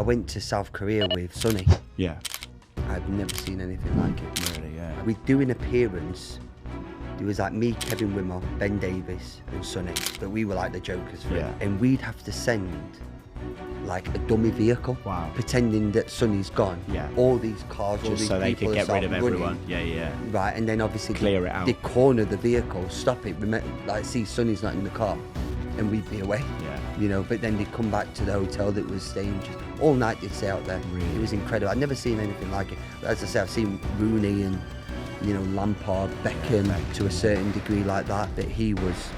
I went to South Korea with Sonny. Yeah. I've never seen anything like it. Really, yeah. We do an appearance. It was like me, Kevin Wimmer, Ben Davis, and Sonny, but we were like the jokers for Yeah. it. And we'd have to send like a dummy vehicle, Wow. pretending that Sonny's gone. Yeah. All these cars, all Just these so they could get rid of running. everyone. Yeah, yeah. Right, and then obviously Clear they, it out. they corner the vehicle, stop it, like see Sonny's not in the car, and we'd be away. Yeah. You know, but then they'd come back to the hotel that was staying just all night. They'd stay out there. Really? It was incredible. I'd never seen anything like it. As I say, I've seen Rooney and you know Lampard, Beckham Beckham, to a certain degree like that. But he was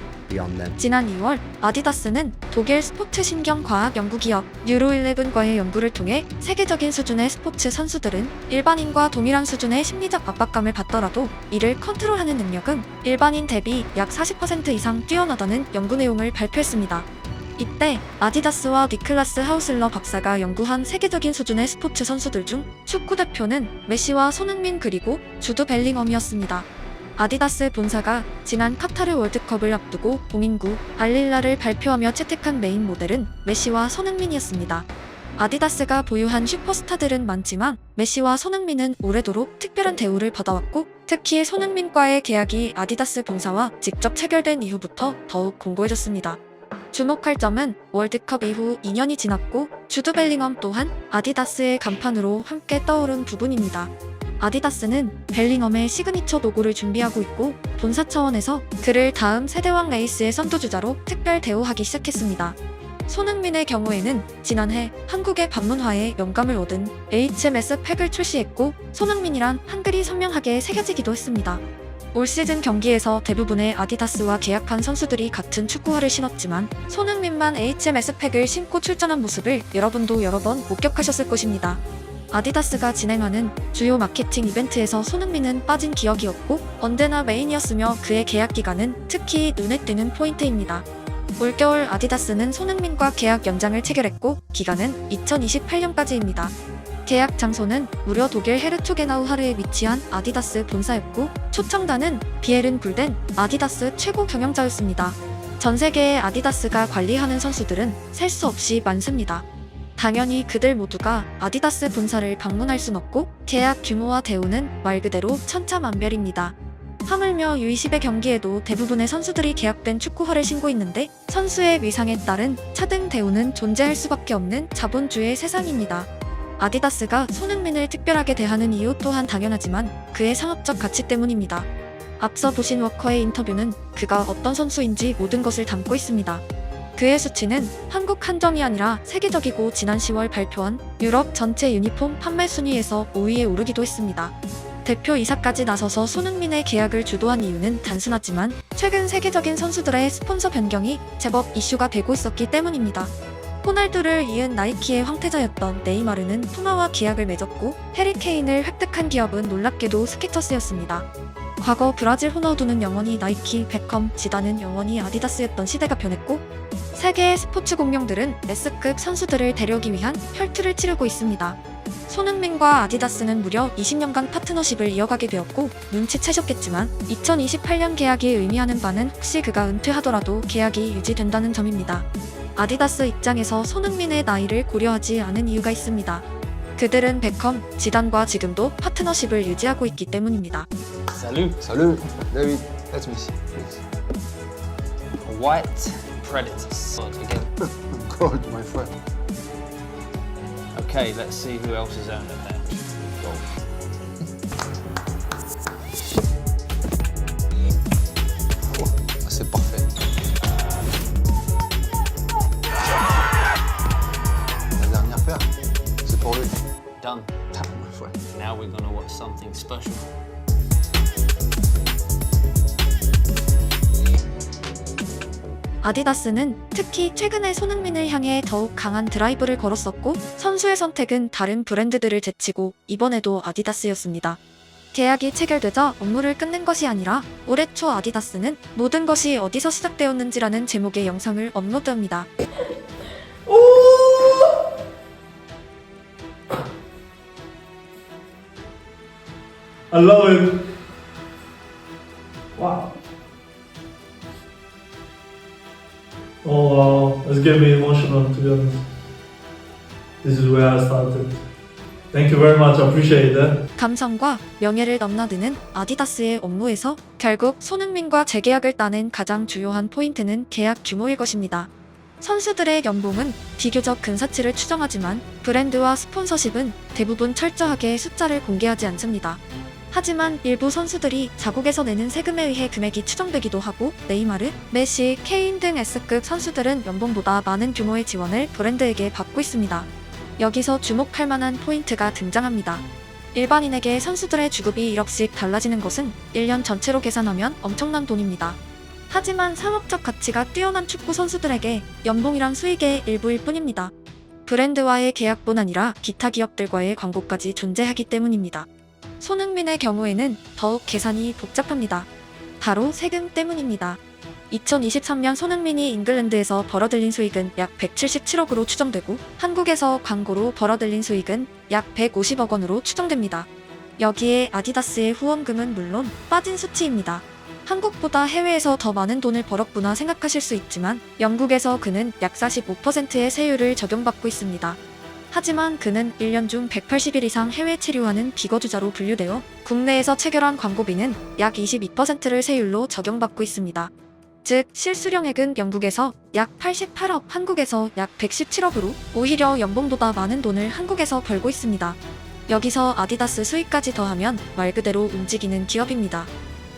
지난 2월 아디다스는 독일 스포츠 신경 과학 연구 기업 뉴로11과의 연구를 통해 세계적인 수준의 스포츠 선수들은 일반인과 동일한 수준의 심리적 압박감을 받더라도 이를 컨트롤하는 능력은 일반인 대비 약 40% 이상 뛰어나다는 연구 내용을 발표했습니다. 이때 아디다스와 니클라스 하우슬러 박사가 연구한 세계적인 수준의 스포츠 선수들 중 축구 대표는 메시와 손흥민 그리고 주드 벨링엄이었습니다. 아디다스 본사가 지난 카타르 월드컵을 앞두고 공인구 알릴라를 발표하며 채택한 메인 모델은 메시와 손흥민이었습니다. 아디다스가 보유한 슈퍼스타들은 많지만 메시와 손흥민은 오래도록 특별한 대우를 받아왔고 특히 손흥민과의 계약이 아디다스 본사와 직접 체결된 이후부터 더욱 공고해졌습니다. 주목할 점은 월드컵 이후 2년이 지났고 주드 벨링엄 또한 아디다스의 간판으로 함께 떠오른 부분입니다. 아디다스는 벨링엄의 시그니처 로고를 준비하고 있고 본사 차원에서 그를 다음 세대왕 레이스의 선두주자로 특별 대우하기 시작했습니다. 손흥민의 경우에는 지난해 한국의 방문화에 영감을 얻은 HMS 팩을 출시했고 손흥민이란 한글이 선명하게 새겨지기도 했습니다. 올 시즌 경기에서 대부분의 아디다스와 계약한 선수들이 같은 축구화를 신었지만 손흥민만 HMS 팩을 신고 출전한 모습을 여러분도 여러 번 목격하셨을 것입니다. 아디다스가 진행하는 주요 마케팅 이벤트에서 손흥민은 빠진 기억이 없고 언제나 메인이었으며 그의 계약 기간은 특히 눈에 띄는 포인트입니다. 올겨울 아디다스는 손흥민과 계약 연장을 체결했고 기간은 2028년까지입니다. 계약 장소는 무려 독일 헤르투게나우 하르에 위치한 아디다스 본사였고 초청단은 비에른 불덴 아디다스 최고 경영자였습니다. 전 세계의 아디다스가 관리하는 선수들은 셀 수 없이 많습니다. 당연히 그들 모두가 아디다스 본사를 방문할 순 없고 계약 규모와 대우는 말 그대로 천차만별입니다. 하물며 U20의 경기에도 대부분의 선수들이 계약된 축구화를 신고 있는데 선수의 위상에 따른 차등 대우는 존재할 수밖에 없는 자본주의 세상입니다. 아디다스가 손흥민을 특별하게 대하는 이유 또한 당연하지만 그의 상업적 가치 때문입니다. 앞서 보신 워커의 인터뷰는 그가 어떤 선수인지 모든 것을 담고 있습니다. 그의 수치는 한국 한정이 아니라 세계적이고 지난 10월 발표한 유럽 전체 유니폼 판매 순위에서 5위에 오르기도 했습니다. 대표 이사까지 나서서 손흥민의 계약을 주도한 이유는 단순하지만 최근 세계적인 선수들의 스폰서 변경이 제법 이슈가 되고 있었기 때문입니다. 호날두를 이은 나이키의 황태자였던 네이마르는 푸마와 계약을 맺었고 해리케인을 획득한 기업은 놀랍게도 스키터스였습니다. 과거 브라질 호나우두는 영원히 나이키, 베컴, 지단은 영원히 아디다스였던 시대가 변했고 세계의 스포츠 공룡들은 S급 선수들을 데려오기 위한 혈투를 치르고 있습니다. 손흥민과 아디다스는 무려 20년간 파트너십을 이어가게 되었고 눈치채셨겠지만 2028년 계약이 의미하는 바는 혹시 그가 은퇴하더라도 계약이 유지된다는 점입니다. 아디다스 입장에서 손흥민의 나이를 고려하지 않은 이유가 있습니다. 그들은 베컴, 지단과 지금도 파트너십을 유지하고 있기 때문입니다. Salut. Salut, David. Let me see, predators. Again. Good, my friend. Okay, let's see who else is owned it there. Oh, c'est parfait. La dernière paire, c'est pour lui. Done. My friend. Now we're gonna watch something special. 아디다스는 특히 최근에 손흥민을 향해 더욱 강한 드라이브를 걸었었고 선수의 선택은 다른 브랜드들을 제치고 이번에도 아디다스였습니다. 계약이 체결되자 업무를 끝낸 것이 아니라 올해 초 아디다스는 모든 것이 어디서 시작되었는지라는 제목의 영상을 업로드합니다. I love. Wow. Oh wow, it's getting me emotional to be honest. this is where I started. Thank you very much. I appreciate that. 감성과 명예를 넘나드는 아디다스의 업무에서 결국 손흥민과 재계약을 따낸 가장 주요한 포인트는 계약 규모일 것입니다. 선수들의 연봉은 비교적 근사치를 추정하지만 브랜드와 스폰서십은 대부분 철저하게 숫자를 공개하지 않습니다. 하지만 일부 선수들이 자국에서 내는 세금에 의해 금액이 추정되기도 하고 네이마르, 메시, 케인 등 S급 선수들은 연봉보다 많은 규모의 지원을 브랜드에게 받고 있습니다. 여기서 주목할 만한 포인트가 등장합니다. 일반인에게 선수들의 주급이 1억씩 달라지는 것은 1년 전체로 계산하면 엄청난 돈입니다. 하지만 상업적 가치가 뛰어난 축구 선수들에게 연봉이란 수익의 일부일 뿐입니다. 브랜드와의 계약뿐 아니라 기타 기업들과의 광고까지 존재하기 때문입니다. 손흥민의 경우에는 더욱 계산이 복잡합니다. 바로 세금 때문입니다. 2023년 손흥민이 잉글랜드에서 벌어들인 수익은 약 177억으로 추정되고 한국에서 광고로 벌어들인 수익은 약 150억 원으로 추정됩니다. 여기에 아디다스의 후원금은 물론 빠진 수치입니다. 한국보다 해외에서 더 많은 돈을 벌었구나 생각하실 수 있지만 영국에서 그는 약 45%의 세율을 적용받고 있습니다. 하지만 그는 1년 중 180일 이상 해외 체류하는 비거주자로 분류되어 국내에서 체결한 광고비는 약 22%를 세율로 적용받고 있습니다. 즉 실수령액은 영국에서 약 88억, 한국에서 약 117억으로 오히려 연봉보다 많은 돈을 한국에서 벌고 있습니다. 여기서 아디다스 수익까지 더하면 말 그대로 움직이는 기업입니다.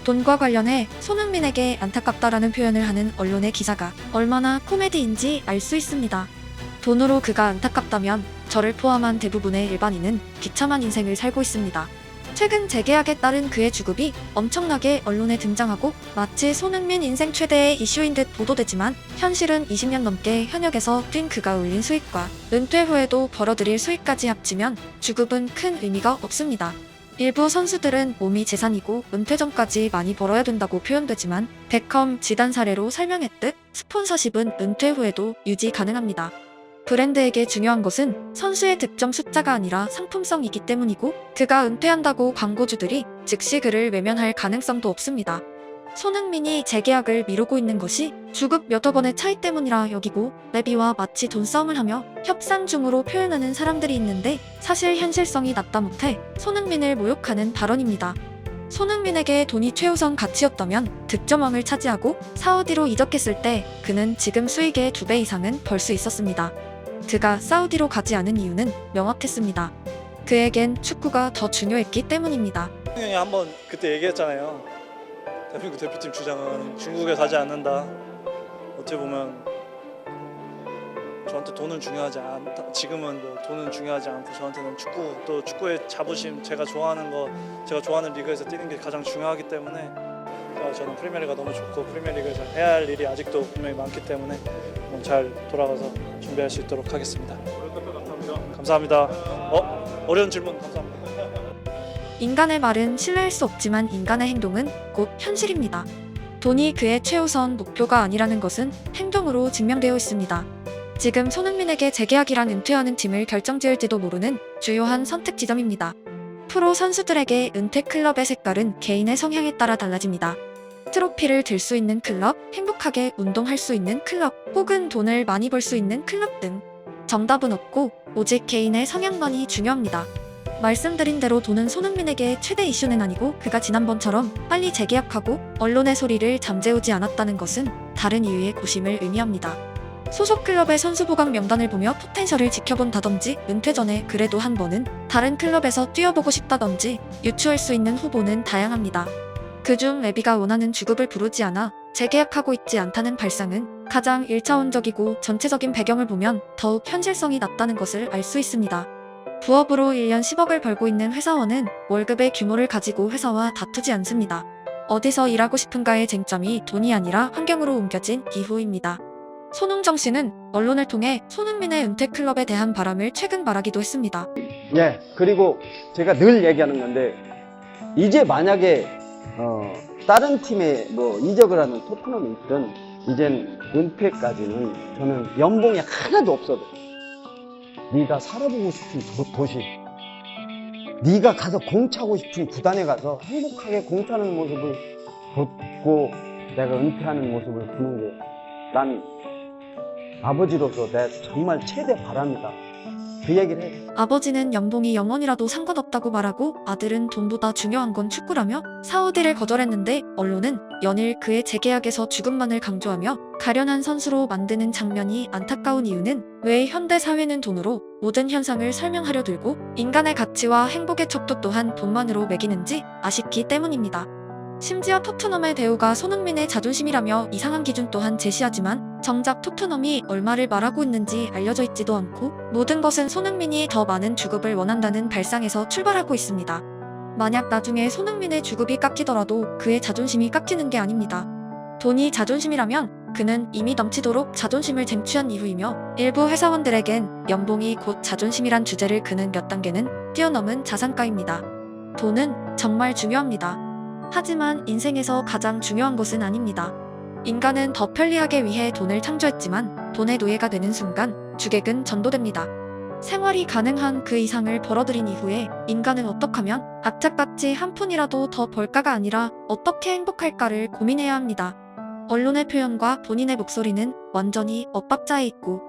돈과 관련해 손흥민에게 안타깝다라는 표현을 하는 언론의 기사가 얼마나 코미디인지 알 수 있습니다. 돈으로 그가 안타깝다면 저를 포함한 대부분의 일반인은 비참한 인생을 살고 있습니다. 최근 재계약에 따른 그의 주급이 엄청나게 언론에 등장하고 마치 손흥민 인생 최대의 이슈인 듯 보도되지만 현실은 20년 넘게 현역에서 뛴 그가 올린 수익과 은퇴 후에도 벌어들일 수익까지 합치면 주급은 큰 의미가 없습니다. 일부 선수들은 몸이 재산이고 은퇴 전까지 많이 벌어야 된다고 표현되지만 베컴, 지단 사례로 설명했듯 스폰서십은 은퇴 후에도 유지 가능합니다. 브랜드에게 중요한 것은 선수의 득점 숫자가 아니라 상품성이기 때문이고 그가 은퇴한다고 광고주들이 즉시 그를 외면할 가능성도 없습니다. 손흥민이 재계약을 미루고 있는 것이 주급 몇억 원의 차이 때문이라 여기고 레비와 마치 돈싸움을 하며 협상 중으로 표현하는 사람들이 있는데 사실 현실성이 낮다 못해 손흥민을 모욕하는 발언입니다. 손흥민에게 돈이 최우선 가치였다면 득점왕을 차지하고 사우디로 이적했을 때 그는 지금 수익의 두 배 이상은 벌 수 있었습니다. 그가 사우디로 가지 않은 이유는 명확했습니다. 그에겐 축구가 더 중요했기 때문입니다. 형이 한번 그때 얘기했잖아요. 대한민국 대표팀 주장은 중국에 가지 않는다. 어떻게 보면 저한테 돈은 중요하지 않다. 지금은 뭐 돈은 중요하지 않고 저한테는 축구 또 축구의 자부심, 제가 좋아하는 거, 제가 좋아하는 리그에서 뛰는 게 가장 중요하기 때문에 어, 저는 프리미어리가 너무 좋고 프리미어리그에서 해야 할 일이 아직도 분명히 많기 때문에 어, 잘 돌아가서 준비할 수 있도록 하겠습니다. 감사합니다. 어 어려운 질문 감사합니다. 인간의 말은 신뢰할 수 없지만 인간의 행동은 곧 현실입니다. 돈이 그의 최우선 목표가 아니라는 것은 행동으로 증명되어 있습니다. 지금 손흥민에게 재계약이란 은퇴하는 팀을 결정지을지도 모르는 주요한 선택 지점입니다. 프로 선수들에게 은퇴 클럽의 색깔은 개인의 성향에 따라 달라집니다. 트로피를 들 수 있는 클럽, 행복하게 운동할 수 있는 클럽, 혹은 돈을 많이 벌 수 있는 클럽 등 정답은 없고 오직 개인의 성향만이 중요합니다. 말씀드린 대로 돈은 손흥민에게 최대 이슈는 아니고 그가 지난번처럼 빨리 재계약하고 언론의 소리를 잠재우지 않았다는 것은 다른 이유의 고심을 의미합니다. 소속 클럽의 선수 보강 명단을 보며 포텐셜을 지켜본다든지 은퇴 전에 그래도 한 번은 다른 클럽에서 뛰어보고 싶다든지 유추할 수 있는 후보는 다양합니다. 그중 레비가 원하는 주급을 부르지 않아 재계약하고 있지 않다는 발상은 가장 1차원적이고 전체적인 배경을 보면 더욱 현실성이 낮다는 것을 알 수 있습니다. 부업으로 1년 10억을 벌고 있는 회사원은 월급의 규모를 가지고 회사와 다투지 않습니다. 어디서 일하고 싶은가의 쟁점이 돈이 아니라 환경으로 옮겨진 이후입니다. 손흥정 씨는 언론을 통해 손흥민의 은퇴 클럽에 대한 바람을 최근 말하기도 했습니다. 예, 그리고 제가 늘 얘기하는 건데, 이제 만약에, 어, 다른 팀에 뭐 이적을 하는 토트넘이 있든, 이젠 은퇴까지는 저는 연봉이 하나도 없어도, 네가 살아보고 싶은 도, 도시, 네가 가서 공 차고 싶은 구단에 가서 행복하게 공 차는 모습을 보고 내가 은퇴하는 모습을 보는 게, 난 아버지로서 내 정말 최대 바람이다. 그 얘기를 해요. 아버지는 연봉이 0원이라도 상관없다고 말하고 아들은 돈보다 중요한 건 축구라며 사우디를 거절했는데 언론은 연일 그의 재계약에서 죽음만을 강조하며 가련한 선수로 만드는 장면이 안타까운 이유는 왜 현대 사회는 돈으로 모든 현상을 설명하려 들고 인간의 가치와 행복의 척도 또한 돈만으로 매기는지 아쉽기 때문입니다. 심지어 토트넘의 대우가 손흥민의 자존심이라며 이상한 기준 또한 제시하지만 정작 토트넘이 얼마를 말하고 있는지 알려져 있지도 않고 모든 것은 손흥민이 더 많은 주급을 원한다는 발상에서 출발하고 있습니다. 만약 나중에 손흥민의 주급이 깎이더라도 그의 자존심이 깎이는 게 아닙니다. 돈이 자존심이라면 그는 이미 넘치도록 자존심을 쟁취한 이후이며 일부 회사원들에겐 연봉이 곧 자존심이란 주제를 그는 몇 단계는 뛰어넘은 자산가입니다. 돈은 정말 중요합니다. 하지만 인생에서 가장 중요한 것은 아닙니다. 인간은 더 편리하게 위해 돈을 창조했지만 돈의 노예가 되는 순간 주객은 전도됩니다. 생활이 가능한 그 이상을 벌어들인 이후에 인간은 어떻게 하면 악착같이 한 푼이라도 더 벌까가 아니라 어떻게 행복할까를 고민해야 합니다. 언론의 표현과 본인의 목소리는 완전히 엇박자에 있고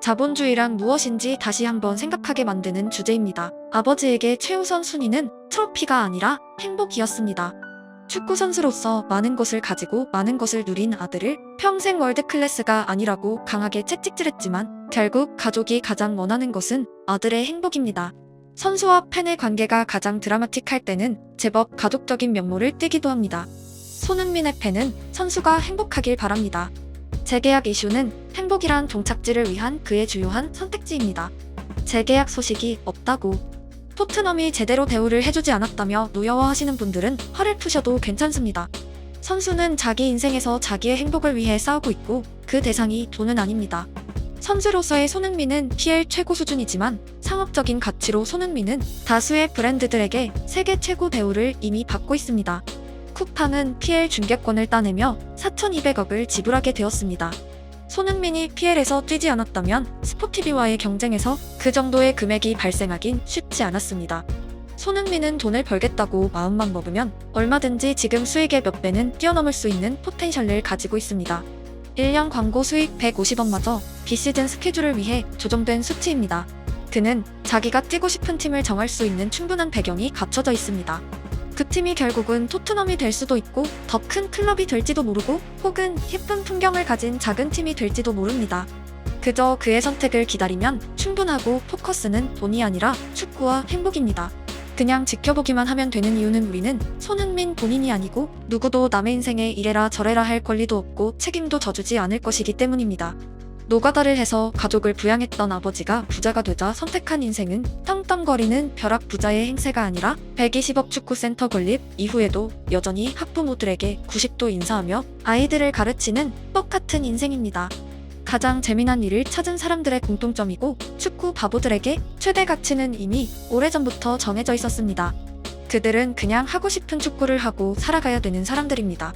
자본주의란 무엇인지 다시 한번 생각하게 만드는 주제입니다. 아버지에게 최우선 순위는 트로피가 아니라 행복이었습니다. 축구 선수로서 많은 것을 가지고 많은 것을 누린 아들을 평생 월드 클래스가 아니라고 강하게 채찍질했지만 결국 가족이 가장 원하는 것은 아들의 행복입니다. 선수와 팬의 관계가 가장 드라마틱할 때는 제법 가족적인 면모를 띠기도 합니다. 손흥민의 팬은 선수가 행복하길 바랍니다. 재계약 이슈는 행복이란 종착지를 위한 그의 주요한 선택지입니다. 재계약 소식이 없다고 토트넘이 제대로 대우를 해주지 않았다며 노여워하시는 분들은 화를 푸셔도 괜찮습니다. 선수는 자기 인생에서 자기의 행복을 위해 싸우고 있고 그 대상이 돈은 아닙니다. 선수로서의 손흥민은 PL 최고 수준이지만 상업적인 가치로 손흥민은 다수의 브랜드들에게 세계 최고 대우를 이미 받고 있습니다. 쿠팡은 PL 중계권을 따내며 4,200억을 지불하게 되었습니다. 손흥민이 PL에서 뛰지 않았다면 스포티비와의 경쟁에서 그 정도의 금액이 발생하긴 쉽지 않았습니다. 손흥민은 돈을 벌겠다고 마음만 먹으면 얼마든지 지금 수익의 몇 배는 뛰어넘을 수 있는 포텐셜을 가지고 있습니다. 1년 광고 수익 150억마저 비시즌 스케줄을 위해 조정된 수치입니다. 그는 자기가 뛰고 싶은 팀을 정할 수 있는 충분한 배경이 갖춰져 있습니다. 그 팀이 결국은 토트넘이 될 수도 있고 더 큰 클럽이 될지도 모르고 혹은 예쁜 풍경을 가진 작은 팀이 될지도 모릅니다. 그저 그의 선택을 기다리면 충분하고 포커스는 돈이 아니라 축구와 행복입니다. 그냥 지켜보기만 하면 되는 이유는 우리는 손흥민 본인이 아니고 누구도 남의 인생에 이래라 저래라 할 권리도 없고 책임도 져주지 않을 것이기 때문입니다. 노가다를 해서 가족을 부양했던 아버지가 부자가 되자 선택한 인생은 떵떵거리는 벼락 부자의 행세가 아니라 120억 축구센터 건립 이후에도 여전히 학부모들에게 90도 인사하며 아이들을 가르치는 똑같은 인생입니다. 가장 재미난 일을 찾은 사람들의 공통점이고 축구 바보들에게 최대 가치는 이미 오래전부터 정해져 있었습니다. 그들은 그냥 하고 싶은 축구를 하고 살아가야 되는 사람들입니다.